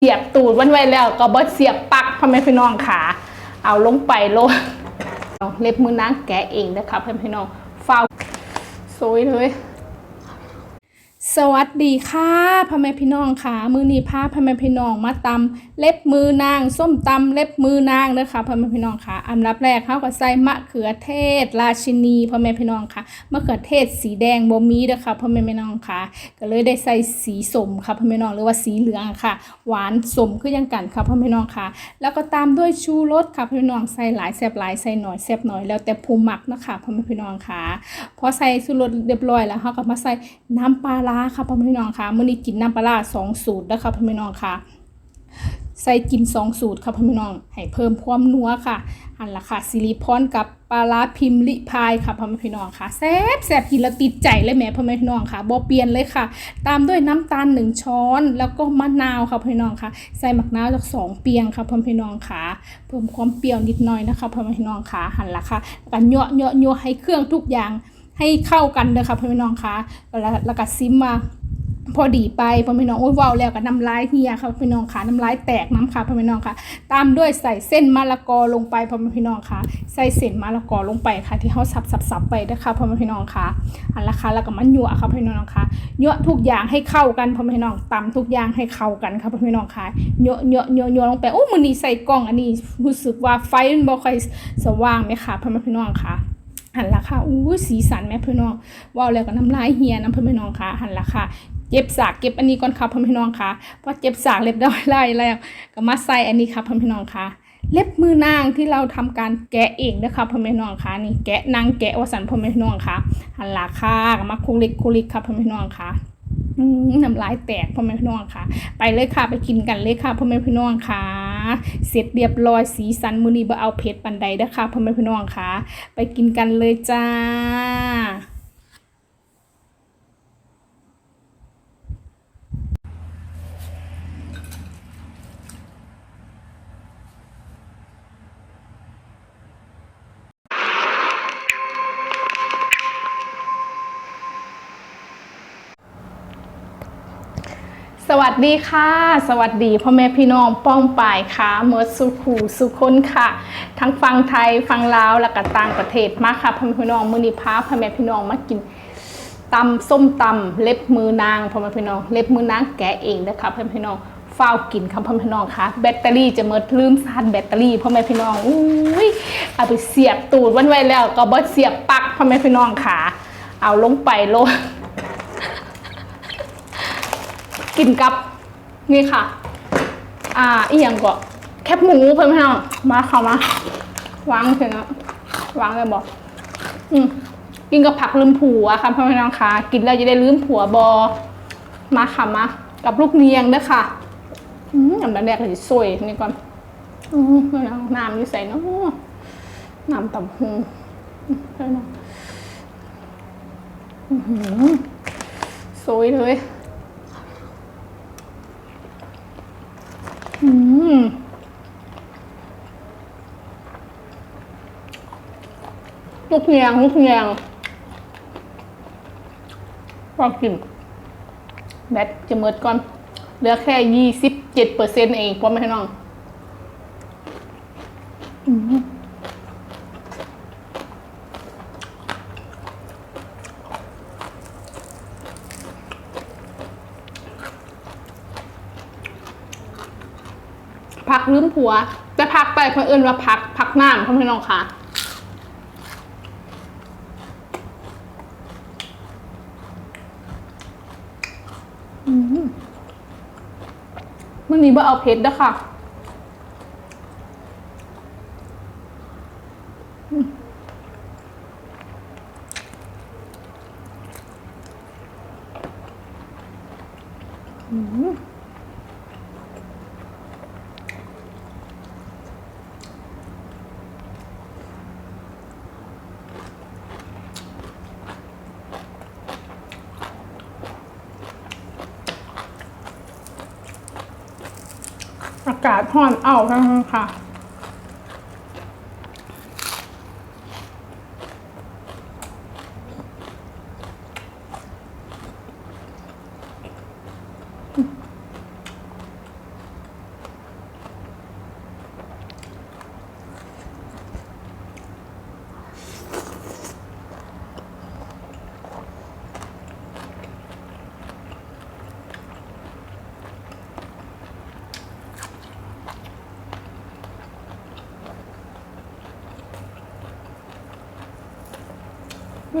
เสียบตูดวันไว้แล้วก็บดเสียบปลักพ่อแม่พี่น้องขาเอาลงไปโลดเล็บมือนางแกะเองนะคะพ่อแม่พี่น้องเฝ้าสวยเลย สวัสดีค่ะพ่อแม่พี่น้องค่ะ มือนีพาพ่อแม่พี่น้องมาตำเล็บมือนาง ส้มตำเล็บมือนางเด้อค่ะพ่อแม่พี่น้องค่ะ อันดับแรกเขาก็ใส่มะเขือเทศ ราชินีพ่อแม่พี่น้องค่ะมะเขือเทศสีแดงบ่มีเด้อค่ะพ่อแม่พี่น้องค่ะ ก็เลยได้ใส่สีสมค่ะพ่อแม่พี่น้องหรือว่าสีเหลืองค่ะ หวานสมคือยังกันค่ะพ่อแม่พี่น้องค่ะ แล้วก็ตามด้วยชูรสค่ะพ่อแม่พี่น้องใส่หลายแซ่บหลายใส่หน่อยแซ่บหน่อยแล้วแต่ภูมิมักนะคะพ่อแม่พี่น้องค่ะพอใส่ชูรสเรียบร้อยแล้วเขาก็มาใส่น้ำปลาร้าค่ะพ่อแม่พี่น้องค่ะมื้อนี้กินน้ำปลาร้าสองสูตรนะคะพ่อแม่พี่น้องค่ะ ใส่กินสองสูตรค่ะพ่อแม่พี่น้องให้เพิ่มความนัวค่ะ อันละค่ะซิลิพอนกับปลาพิมลิพายค่ะพ่อแม่พี่น้องค่ะแซ่บแซ่บกินแล้วติดใจเลยแม่พ่อแม่พี่น้องค่ะบ่เปลี่ยนเลยค่ะ ตามด้วยน้ำตาลหนึ่งช้อนแล้วก็มะนาวค่ะพ่อแม่พี่น้องค่ะ ใส่มะนาวจากสองเปียงค่ะพ่อแม่พี่น้องค่ะ เพิ่มความเปรี้ยวนิดหน่อยนะคะพ่อแม่พี่น้องค่ะหันละค่ะแล้วก็เยาะเยาะเยาะให้เครื่องทุกอย่าง ให้เข้ากันเลยค่ะพ่อแม่พี่น้องค่ะแล้วล้วก็ซิมมาพอดีไปพ่อแม่น้องโอ้ยว้าวแล้วก็น้ำลายเฮียค่ะพ่อแม่น้องค่ะน้ำลายแตกน้ำค่ะพ่อแม่น้องค่ะ ตามด้วยใส่เส้นมะละกอลงไปพ่อแม่พี่น้องค่ะ ใส่เส้นมะละกอลงไปค่ะ ที่เขาสับสับสับไปนะคะพ่อแม่พี่น้องค่ะอันละค่ะแล้วก็มันยั่วค่ะพ่อแม่พี่น้องค่ะยั่วทุกอย่างให้เข้ากันพ่อแม่พี่น้องตำทุกอย่างให้เข้ากันค่ะพ่อแม่พี่น้องค่ะยั่วยั่วยั่วยั่วลงไปโอ้มือนี้ใส่กล้องอันนี้รู้สึกว่าไฟมันบ่ค่อยสว่างไหมค่ะพ่อแม่พี่น้องค่ะ หันละค่ะอู้สีสันแม่พี่น้องว้าวแล้วก็น้ำลายเฮียน้ำพี่น้องค่ะหันละค่ะเก็บสากเก็บอันนี้ก่อนค่ะพ่อพี่น้องค่ะพอเก็บสากเรียบร้อยแล้วก็มาใส่อันนี้ค่ะพ่อพี่น้องค่ะ เล็บมือนางที่เราทำการแกะเองนะคะพ่อแม่น้องค่ะนี่แกะนางแกะวสันพ่อแม่น้องค่ะหันละค่ะมาคุลิกคุลิกค่ะพ่อแม่น้องค่ะ น้ำลายแตกพ่อแม่พี่น้องค่ะ ไปเลยค่ะไปกินกันเลยค่ะพ่อแม่พี่น้องค่ะ เสร็จเรียบร้อยสีสันมือนี้บ่เอาเพชรปันใดนะคะพ่อแม่พี่น้องค่ะ ไปกินกันเลยจ้า ดีค่ะ สวัสดีพ่อแม่พี่น้องป้องป่ายค่ะเมื่อสุขูสุคนค่ะ ทั้งฟังไทยฟังลาวและก็ต่างประเทศมาค่ะพ่อแม่พี่น้องมือนีพาพ่อแม่พี่น้องมากินตำส้มตำเล็บมือนางพ่อแม่พี่น้องเล็บมือนางแกะเองนะคะพ่อแม่พี่น้องเฝ้ากินค่ะพ่อแม่พี่น้องค่ะแบตเตอรี่จะหมดลืมชาร์จแบตเตอรี่พ่อแม่พี่น้องอุ้ยเอาไปเสียบตูดวันไว้แล้วก็บ่เสียบปลักพ่อแม่พี่น้องค่ะ เอาลงไปโลด กินกับนี่ค่ะ อ่าอีหยังก็แคบหมูเพื่อนพี่น้องมาเข้ามาวางเถอะนะวางเลยบอกอืมกินกับผักลืมผัวค่ะเพื่อพี่น้องค่ะ กินแล้วจะได้ลืมผัวบอมาค่ะมากับลูกเนียงด้อค่ะอืมอันแรกเลยสวยนี่ก่อนอืมเพื่อนน้องน้ำอยู่ใส่เนาะน้ำต่ำหูอืมเพื่น้องสวยเลย อืมลูกเนียงลูกเนียงพอกินแบตจะเมิดก่อน เหลือแค่ยี่สิบเจ็ดเปอร์เซ็นต์เองพอไหมให้น้อง อืม ผัว แต่พักไปเพื่นเอื่นว่าพักพักน้ำพ่อแม่น้องค่ะมันนี้บ่เอาเพชรด้วค่ะากาศร้อนเอาทั้งค่ะ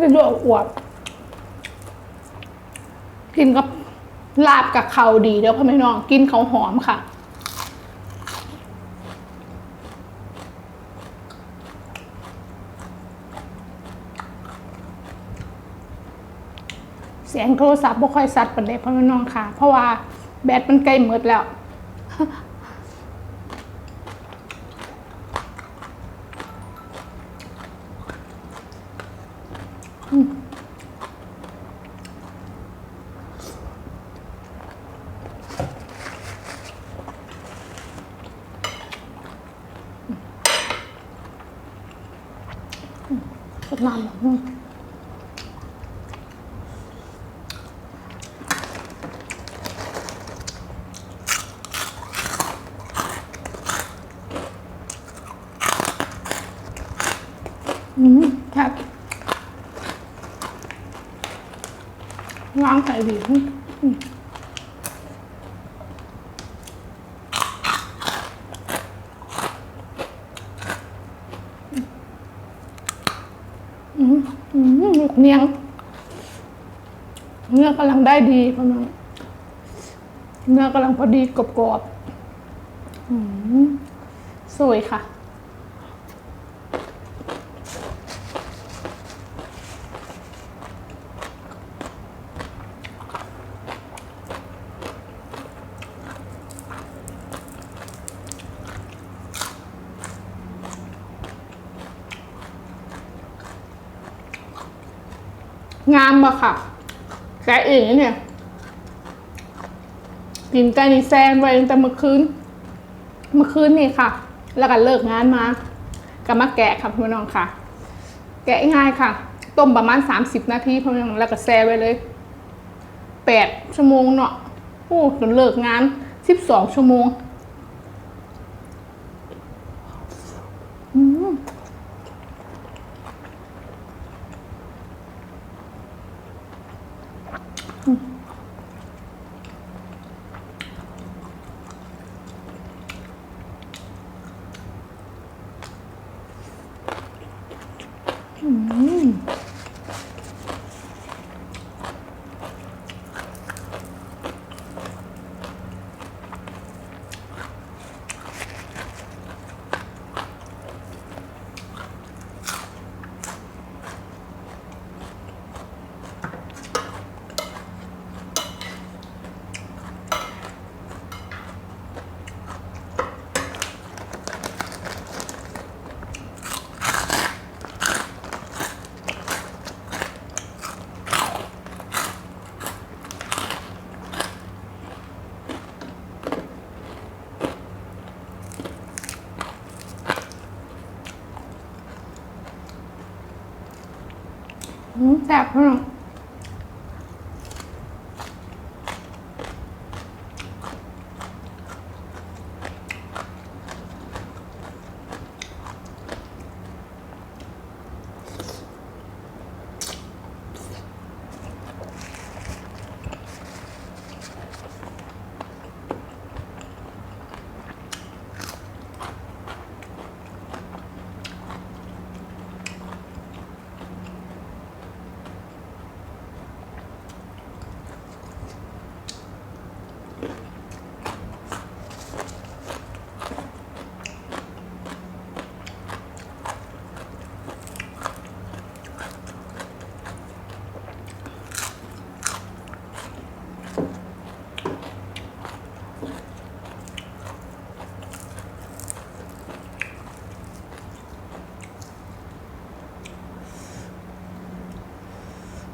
มันจะดูอวบกินกับลาบกับเขาวดีเด้อพ่อแม่น้องกินเขาหอมค่ะเสียงโทรศัพท์บ่ค่อยซัดปันเดพ่อแม่น้องค่ะ เพราะว่าแบตมันใกล้หมดแล้ว กดน้ำหน่อยนึงอืมครับล้างไก่ดีอืมอืมอืมลูก เนียงเนื้อกำลังได้ดีกำลังเนื้อกำลังพอดีกรอบๆสวยค่ะ งามปะค่ะแกะเองนเนี่ยกินไก่นี่แซนไว้ตั้งแต่เมื่อคืน เมื่อคืนนี่ค่ะ แล้วก็เลิกงานมาก็มาแกะค่ะพี่น้องค่ะ แกะง่ายค่ะ ต้มประมาณ 30 นาทีพี่น้องแล้วก็แช่ไว้เลย 8 ชั่วโมงเนาะโอ้จนเลิกงาน 12 ชั่วโมงอืม อื มแซ่บ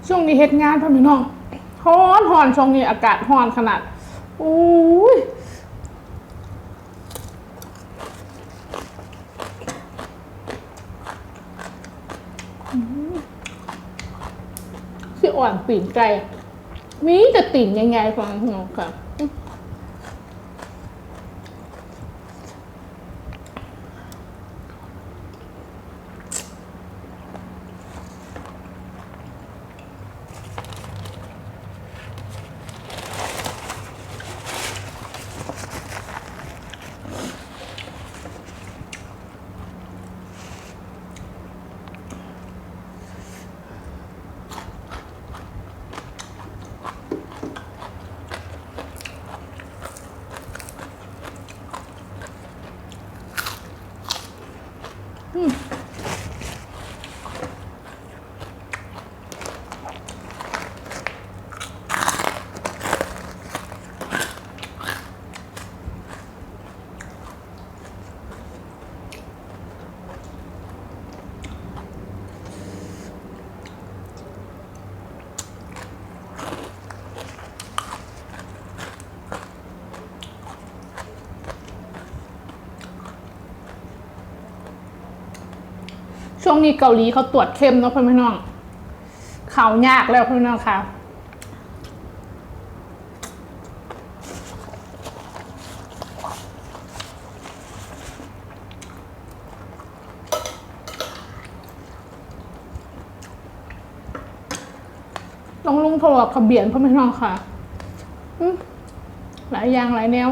ช่วงนี้เฮ็ดงานพ่อพี่น้องฮ้อนฮอนช่วงนี้อากาศฮ้อนขนาดอุ้ยอืมที่อ่อนปีนไก่มีแต่ตีนยังไงฟังพี่น้องค่ะ วงนี้เกาหลีเขาตรวจเข้มเนาะพ่อพี่น้องเขายากแล้วพ่อพี่น้องค่ะต้องลุงโทรกับขบเบียนพ่อพี่น้องค่ะ หลายอย่างหลายแนว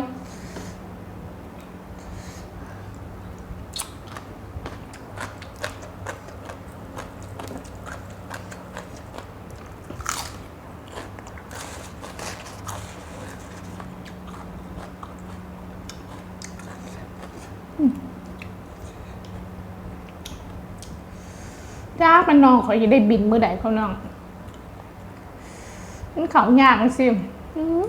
จ้ามันนองขอยจะได้บินเมื่อใดเขานอง มันเขายากสิอื้อ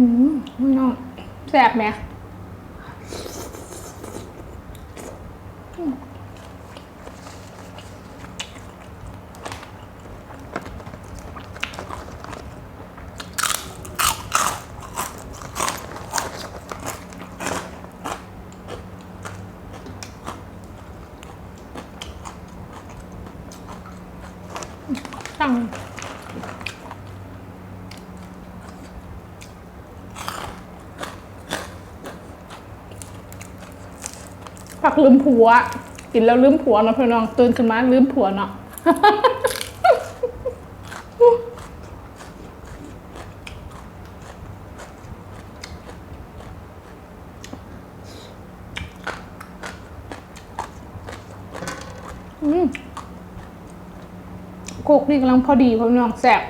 อื้อน้องแสบไหมสั่ง ผักลืมผัว กินแล้วลืมผัวเนาะพี่น้องตื่นขึ้นมาลืมผัวเนาะอืมโคกนี่กำลังพอดีพี่น้องแซ่บ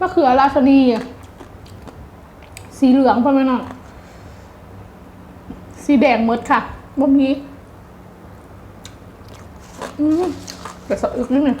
มะเขือราชนีสีเหลืองพ่อแม่น้องสีแดงหมดค่ะบ่มีอืมแต่สะอึกนิดหนึง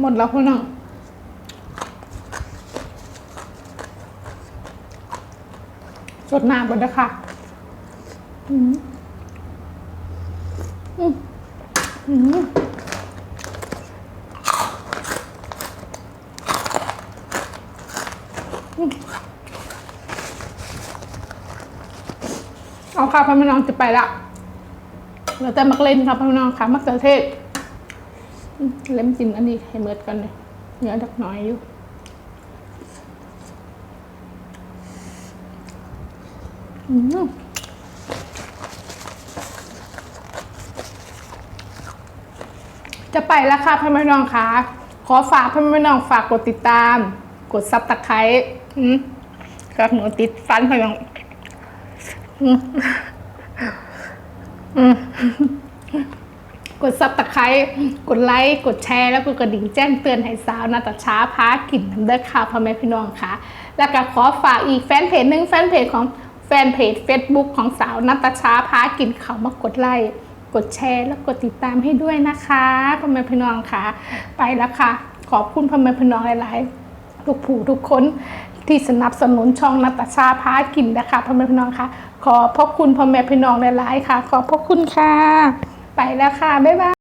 หมดแล้วพ่อน้องสดน้ำก่อนนะคะอืมอืมอืมเอาค่ะพ่อแม่น้องจะไปละเหลือแต่มักเล่นค่ะพ่อแม่น้องค่ะมักเขือเทศ เล่มจิ้มอันนี้ให้เมิดกันเลยเนื้อดักน้อยอยู่อืมจะไปแล้วค่ะพ่อแม่น้องค่ะขอฝากพ่อแม่น้องฝากกดติดตาม กดซับตะไคร้อืมกับหนูติดฟันพ่อแม่พี่น้องอืมอืม ดซับตะไคร้กดไลค์กดแชร์แล้วก็กระดิ่งแจ้งเตือนให้สาวนาตาช้าพากินน้ำเด้อค่ะพ่อแม่พี่น้องค่ะ แล้วก็ขอฝากอีกแฟนเพจหนึ่งแฟนเพจของแฟนเพจ Facebook ของสาวนัตชาพากินเขามากดไลค์กดแชร์แล้วกดติดตามให้ด้วยนะคะพ่อแม่พี่น้องค่ะ ไปแล้วค่ะ ขอบคุณพ่อแม่พี่น้องหลายๆทุกผู้ทุกคนที่สนับสนุนช่องนัตชาพากินนะคะพ่อแม่พี่น้องค่ะ ขอพบคุณพ่อแม่พี่น้องหลายๆค่ะ ขอพระคุณค่ะ ไปแล้วค่ะ บ๊ายบาย